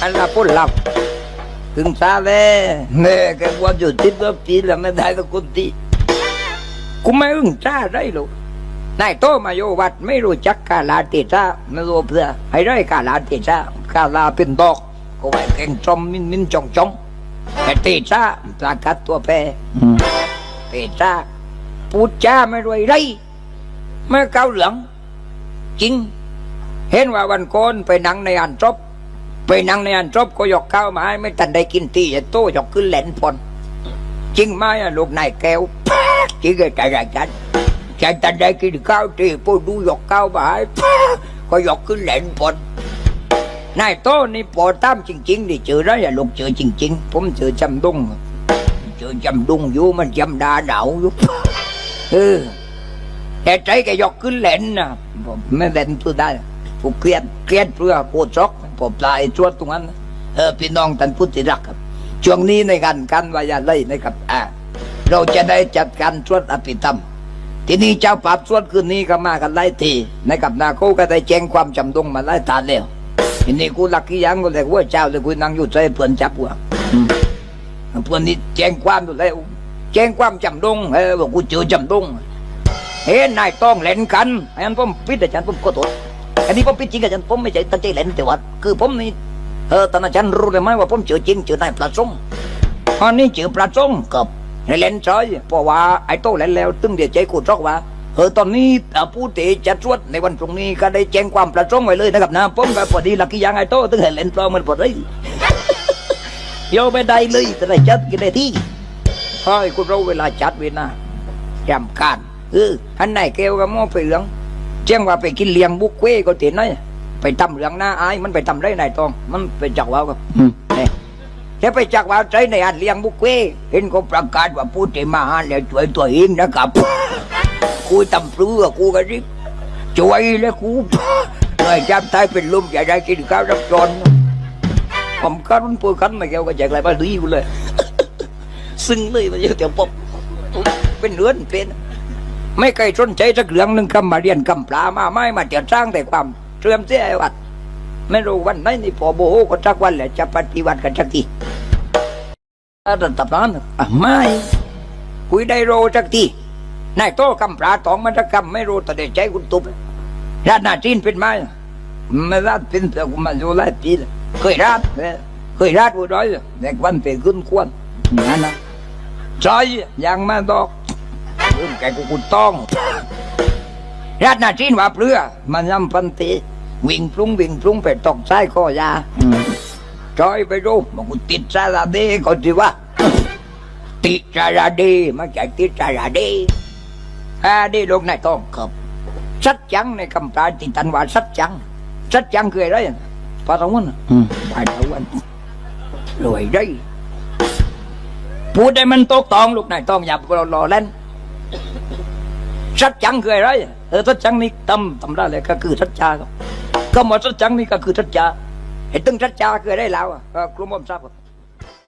อันละปุ่นหลับถึงซาเลยเนี่ยแกว่าอยู่ติดรถปีแล้วไม่ได้ตะกุนตีกูไม่อึ้งจ้าได้หรอกนายโตมาโยวัดไม่รู้จักกาลาเตชะไม่รู้เพื่อให้ได้กาลาเตชะกาลาเป็นดอกก็ไว้แกงจอมมินมินจองจองแต่เตชะปลากัดตัวแปรเตจ้าพูดจ้าไม่รวยไรไม่เกาเหลืองจริง เห็นว่าวันโกนไปนั่งในอันจบ ไปนั่งในอันจบก็ยกข้าวมาให้ไม่ทันได้กินตีจะโตยกขึ้นแหลนพนจริงไหมอะลูกนายแก้วจริงไอ้ใจใจฉันฉันทันได้กินข้าวตีปูดูยกข้าวมาให้ก็ยกขึ้นแหลนพนนายโตนี่ปอตามจริงๆดิเจอแล้วอย่าลูกเจอจริง ๆ ผมเจอจำดุงเจอจำดุงอยู่มันจำดาหนาวอยู่เออแต่ใจแกยกขึ้นเล่นนะผมไม่เล่นตัวได้ผมเครียดเครียดเพื่อโคจอก ผมปลายชวดตรงนั้น เออพี่น้องท่านพุทธิรักครับ ช่วงนี้ในการกันวายาไล่นะครับอ่าเราจะได้จัดการชวดอภิธรรม ทีนี้เจ้าปราบชวดคืนนี้ก็มากันไล่ทีนะครับนาโคก็ได้แจ้งความจำดงมาไล่ทานแล้วทีนี้กูหลักกี้ยังก็เลยว่าเจ้าเลยกูนั่งอยู่ใจเพื่อนจับหัวพวกนี้แจ้งความอยู่แล้วแจ้งความจำดงเออบอกกูเจอจำดงเฮ้นายต้องเล่นกันไอันนั้นผมปิดอาจารย์ผมขอโทษ อันนี้ผมปิจริงอาจารย์ผมไม่ใช่ตั้งใจเล่นแต่ว่าคือผมนี่เออตอนอาจารย์รู้เลยไหมว่าผมเจอจริงเจอนายปลาส้มอันนี้เจอปลาส้มกับเล่นซอยเพราะว่าไอ้โตเล่นแล้วตึงเดี๋ยวใจกูจอกว่าเออตอนนี้ผู้ที่จะตรวจในวันพรุ่งนี้ก็ได้แจ้งความปลาส้มไว้เลยนะครับนะผมก็พอดีลักกี้ยังไอ้โตตึงเห็นเล่นปลอมมันพอดีโยไปได้เลยแต่ได้จัดกินได้ที่เฮ้ยคุณรู้เวลาจัดเวลาจำการเอออันไหนเกลกับหม้อไปเหลือง เจียงว่าไปกินเลี้ยงบุกเว้ก็เตียนน้อยไปทำเหลืองหน้าอายมันไปทำได้ไหนตอง มันไปจักว่าวกับเนี่ยจะไปจักว่าวใจในอันเลี้ยงบุกเว้เห็นเขาประกาศว่าผู้ที่มาหาแล้วช่วยตัวเองนะครับกูตำปลือกูก็ริบช่วยแล้วกูเลยจับท้ายเป็นลมจะได้กินข้าวรับจนผมก็รุ่นปูขันมาแก้วก็แจกอะไรมาดีกูเลย ซึ่งเลยมาเยอะเดี๋ยวผมเป็นเรือนเป็น ไม่เคยสนใจสักเรื่องหนึ่งคำมาเรียนคำปลามาไม่มาเดี๋ยสร้างแต่ความเชื่อมเสียวัด ไม่รู้วันไหนนี่พอโบโหก็สักวันแหละจะปฏิวัติกันสักทีอาจารย์ตับนั้นอะไม่คุยได้โรสักทีนายโตคำปลาตองมันจะคำไม่รู้แต่ใจคุณตุ๊บราดหน้าจีนเป็นไหมไม่ราดเป็นแต่กูมาอยู่หลายปีแล้วเคยราดเคยราดกูร้อยเด็กวันเป็นขึ้นควรนั่นนะจอยยังมาดอก รื่องแกกูกูต้องราดหน้าจีนว่าเปลือ มันยำพันตีวิ่งพลุ้งวิ่งพลุ้งไปตกใต้คอยาจอยไปดูมันกูติดซาลาเดก็ดีว่า ติดซาลาเดมันจะติดซาลาเดอาเดลูกนายต้องครับสัจจังในคำปราติตันว่าสัจจังสัจจังคืออะไรปลาตะวันปลาตะวันรวยได้พูดได้มันตกตองลูกนายต้องอย่ารอรอเล่น สัจจังคืออะไรเออสัจจังนี่ตำตำได้เลยก็คือสัจจาครับก็หมดสัจจังนี่ก็คือสัจจาไอ้ตึงสัจจาคืออะไรแล้วอะก็กลุ่มอมทราบครับ